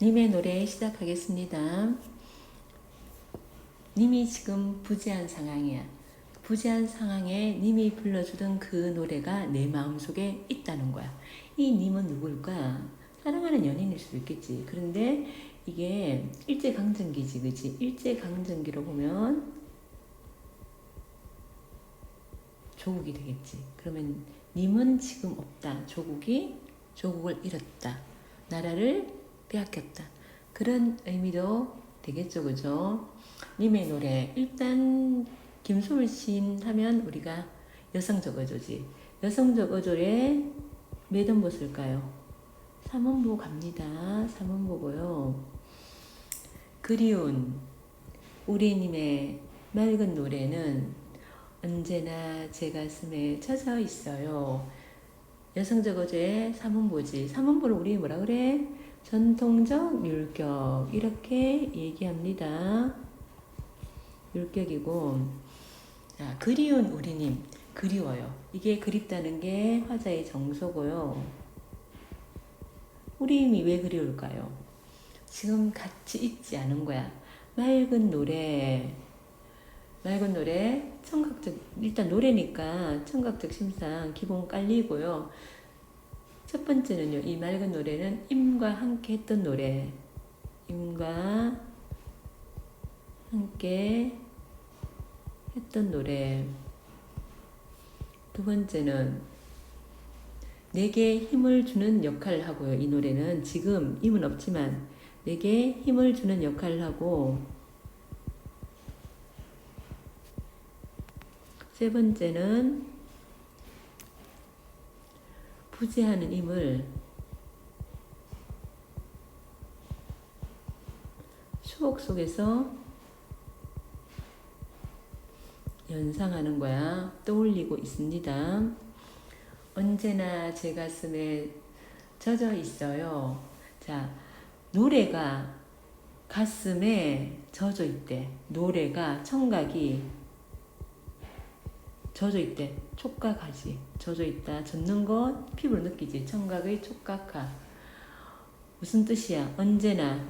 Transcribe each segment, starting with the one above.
님의 노래 시작하겠습니다. 님이 지금 부재한 상황이야. 부재한 상황에 님이 불러주던 그 노래가 내 마음속에 있다는 거야. 이 님은 누굴까? 사랑하는 연인일 수도 있겠지. 그런데 이게 일제강점기지, 그지? 일제강점기로 보면 조국이 되겠지. 그러면 님은 지금 없다. 조국이 조국을 잃었다. 나라를 빼앗겼다. 그런 의미도 되겠죠, 그죠? 님의 노래. 일단 김소월 시인 하면 우리가 여성적 어조지. 여성적 어조에 몇 원보 쓸까요? 3원보 갑니다. 3원보고요. 그리운 우리님의 맑은 노래는 언제나 제 가슴에 쳐져 있어요. 여성적 어조의 3원보지. 3원보를 우리 뭐라 그래? 전통적 율격. 이렇게 얘기합니다. 율격이고. 자, 그리운 우리님. 그리워요. 이게 그립다는 게 화자의 정서고요. 우리님이 왜 그리울까요? 지금 같이 있지 않은 거야. 맑은 노래, 맑은 노래, 청각적, 일단 노래니까 청각적 심상 기본 깔리고요. 첫 번째는요, 이 맑은 노래는 임과 함께 했던 노래. 임과 함께 했던 노래. 두 번째는 내게 힘을 주는 역할을 하고요. 이 노래는 지금 힘은 없지만 내게 힘을 주는 역할을 하고 세 번째는 부재하는 힘을 추억 속에서 연상하는 거야. 떠올리고 있습니다. 언제나 제 가슴에 젖어 있어요. 자, 노래가 가슴에 젖어 있대. 노래가 청각이 젖어 있대. 촉각하지. 젖어 있다. 젖는 것 피부로 느끼지. 청각의 촉각하. 무슨 뜻이야? 언제나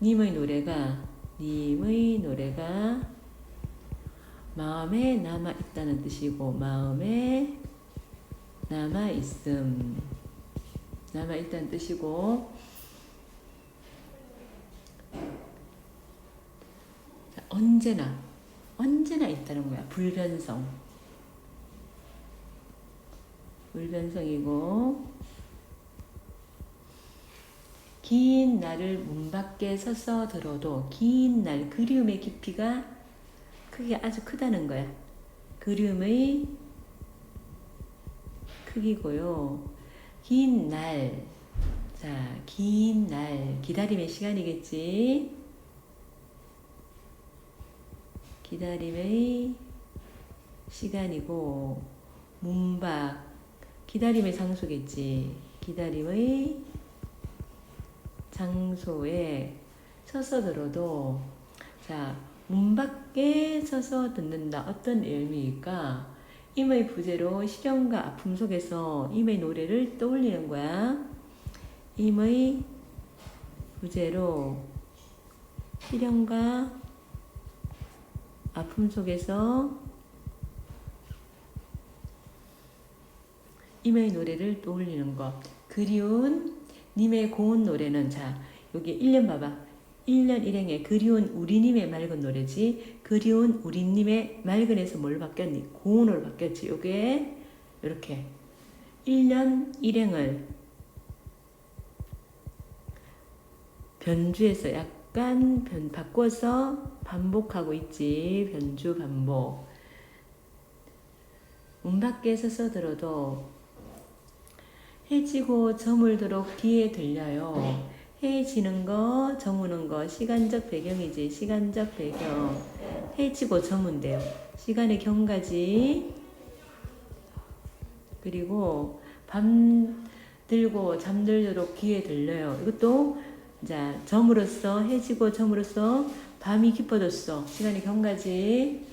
님의 노래가 님의 노래가 마음에 남아 있다는 뜻이고 마음에 남아 있음 남아 있다는 뜻이고 자, 언제나 언제나 있다는 거야 불변성 불변성이고 긴 날을 문 밖에 서서 들어도 긴 날 그리움의 깊이가 크기가 아주 크다는 거야. 그리움의 크기고요. 긴 날. 자, 긴 날. 기다림의 시간이겠지. 기다림의 시간이고, 문밖. 기다림의 장소겠지. 기다림의 장소에 서서 들어도, 자, 문 밖에 서서 듣는다. 어떤 의미일까? 임의 부재로 시련과 아픔 속에서 임의 노래를 떠올리는 거야. 임의 부재로 시련과 아픔 속에서 임의 노래를 떠올리는 것. 그리운 님의 고운 노래는 자 여기 1년 봐봐. 1년 일행의 그리운 우리님의 맑은 노래지 그리운 우리님의 맑은에서 뭘 바뀌었니? 고운으로 바뀌었지 요게 이렇게 1년 일행을 변주해서 약 간 변 바꿔서 반복하고 있지 변주 반복 문 밖에 서 서 들어도 해지고 저물도록 귀에 들려요. 해지는 거, 저무는 거, 시간적 배경이지. 시간적 배경. 해지고 저문대요. 시간의 경가지. 그리고 밤 들고 잠들도록 귀에 들려요. 이것도 자 점으로써 해지고 점으로써 밤이 깊어졌어. 시간의 경가지.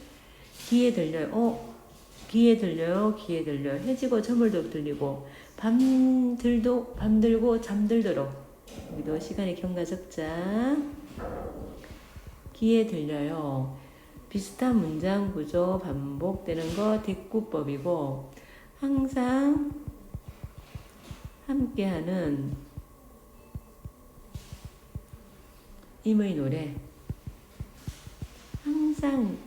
귀에 들려요. 어, 귀에 들려요. 귀에 들려요. 해지고 저물도록 들리고 밤들도 밤들고 잠들도록 여기도 시간의 경과 적자 귀에 들려요. 비슷한 문장 구조 반복되는 거 대꾸법이고 항상 함께하는 임의 노래 항상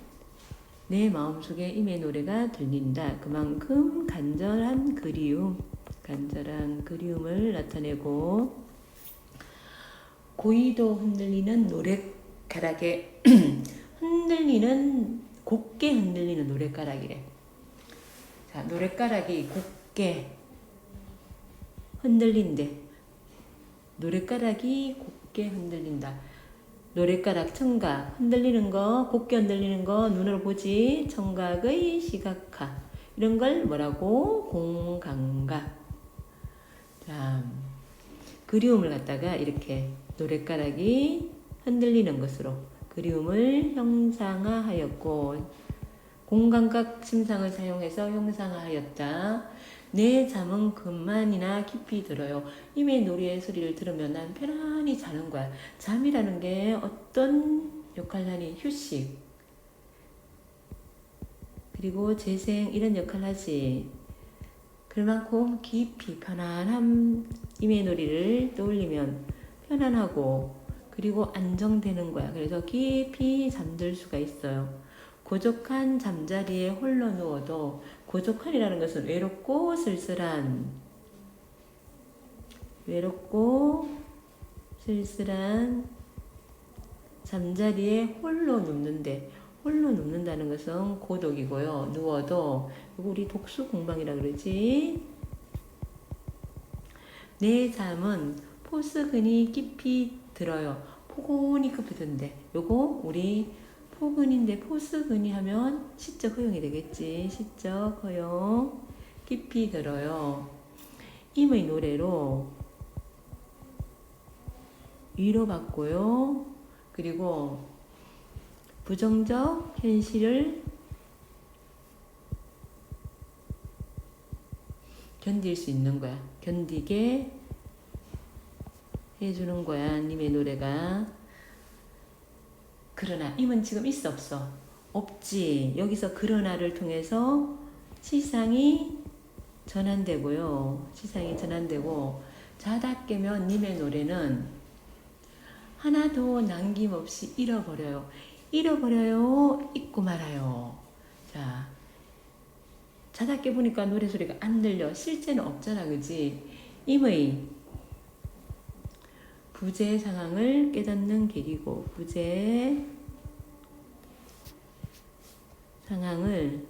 내 마음속에 임의 노래가 들린다. 그만큼 간절한 그리움, 간절한 그리움을 나타내고 고이도 흔들리는 노랫가락에 흔들리는 곱게 흔들리는 노랫가락이래. 자, 노랫가락이 곱게 흔들린대. 노랫가락이 곱게 흔들린다. 노랫가락 청각 흔들리는 거 곱게 흔들리는 거 눈으로 보지. 청각의 시각화. 이런 걸 뭐라고? 공감각 자 그리움을 갖다가 이렇게 노랫가락이 흔들리는 것으로 그리움을 형상화하였고 공감각 침상을 사용해서 형상화하였다. 내 잠은 그만이나 깊이 들어요. 이미 노래의 소리를 들으면 난 편안히 자는 거야. 잠이라는 게 어떤 역할을 하니? 휴식. 그리고 재생 이런 역할을 하지. 그만큼 깊이 편안한 임의 놀이를 떠올리면 편안하고 그리고 안정되는 거야. 그래서 깊이 잠들 수가 있어요. 고적한 잠자리에 홀로 누워도 고적한이라는 것은 외롭고 쓸쓸한 외롭고 쓸쓸한 잠자리에 홀로 눕는데 홀로 눕는다는 것은 고독이고요. 누워도 이거 우리 독수 공방이라 그러지. 내 잠은 포스근이 깊이 들어요. 포근히 깊이 든데 요거 우리 포근인데 포스근이 하면 시적 허용이 되겠지. 시적 허용 깊이 들어요. 임의 노래로 위로받고요. 그리고 부정적 현실을 견딜 수 있는 거야. 견디게 해주는 거야. 님의 노래가. 그러나 임은 지금 있어 없어? 없지. 여기서 그러나를 통해서 시상이 전환되고요. 시상이 전환되고 자다 깨면 님의 노래는 하나도 남김없이 잃어버려요. 잃어버려요. 잊고 말아요. 자, 자다 깨보니까 노래 소리가 안 들려. 실제는 없잖아, 그지? 임의 부재 상황을 깨닫는 계기고, 부재 상황을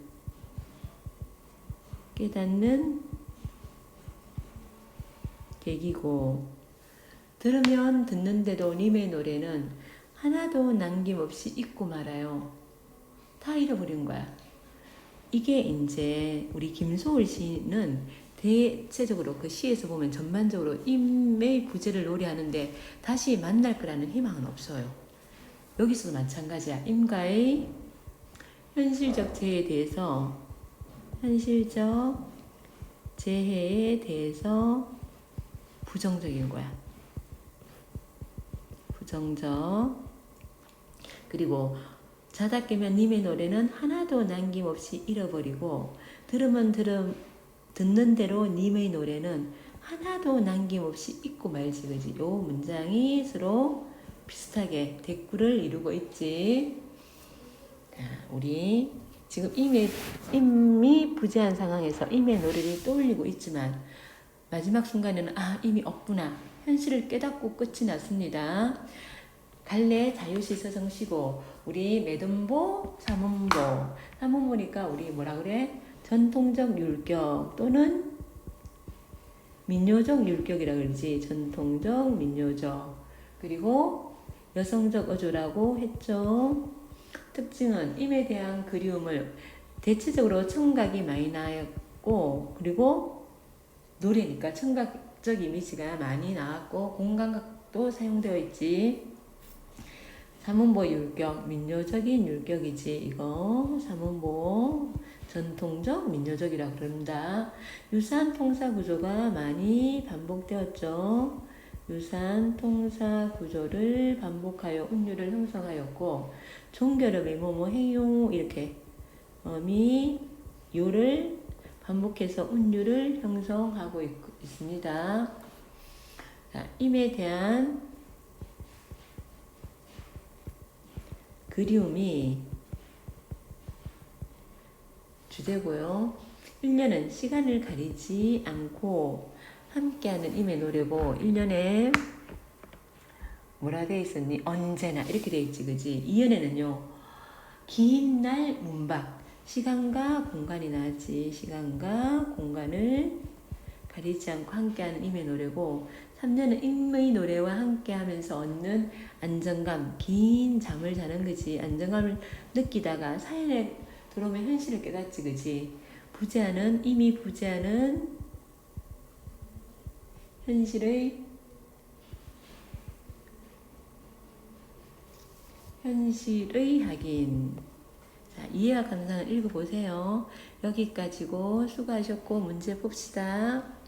깨닫는 계기고, 들으면 듣는데도 님의 노래는 하나도 남김없이 잊고 말아요. 다 잃어버린 거야. 이게 이제 우리 김소월 씨는 대체적으로 그 시에서 보면 전반적으로 임의 부재를 노래하는데 다시 만날 거라는 희망은 없어요. 여기서도 마찬가지야. 임과의 현실적 재해에 대해서 현실적 재해에 대해서 부정적인 거야. 부정적. 그리고 자다 깨면 님의 노래는 하나도 남김없이 잃어버리고 들으면 들음 듣는 대로 님의 노래는 하나도 남김없이 잊고 말지 그지. 요 문장이 서로 비슷하게 대꾸를 이루고 있지. 자, 우리 지금 임의 임이 부재한 상황에서 임의 노래를 떠올리고 있지만 마지막 순간에는 아 임이 없구나. 현실을 깨닫고 끝이 났습니다. 갈래? 자유시 서성시고. 우리 매듭보 삼음보. 삼음보니까 우리 뭐라 그래 전통적 율격 또는 민요적 율격이라 그러지 전통적 민요적 그리고 여성적 어조라고 했죠 특징은 임에 대한 그리움을 대체적으로 청각이 많이 나왔고 그리고 노래니까 청각적 이미지가 많이 나왔고 공감각도 사용되어 있지 삼문보 율격, 민요적인 율격이지, 이거. 삼문보. 전통적 민요적이라 그럽니다. 유사한 통사 구조가 많이 반복되었죠. 유사한 통사 구조를 반복하여 운율을 형성하였고 종결음의 뭐뭐 행용 이렇게 어미 요를 반복해서 운율을 형성하고 있, 있습니다. 자, 임에 대한 그리움이 주제고요. 1년은 시간을 가리지 않고 함께하는 임의 노래고 1년에 뭐라 돼 있었니? 언제나 이렇게 돼 있지 그지? 2년에는요. 긴 날 문박 시간과 공간이 나지 시간과 공간을 가리지 않고 함께하는 임의 노래고 3년은 임의 노래와 함께하면서 얻는 안정감 긴 잠을 자는 거지 안정감을 느끼다가 사연에 들어오면 현실을 깨닫지 그지 부재하는 이미 부재하는 현실의 현실의 확인 자, 이해와 감상을 읽어보세요. 여기까지고 수고하셨고 문제 봅시다.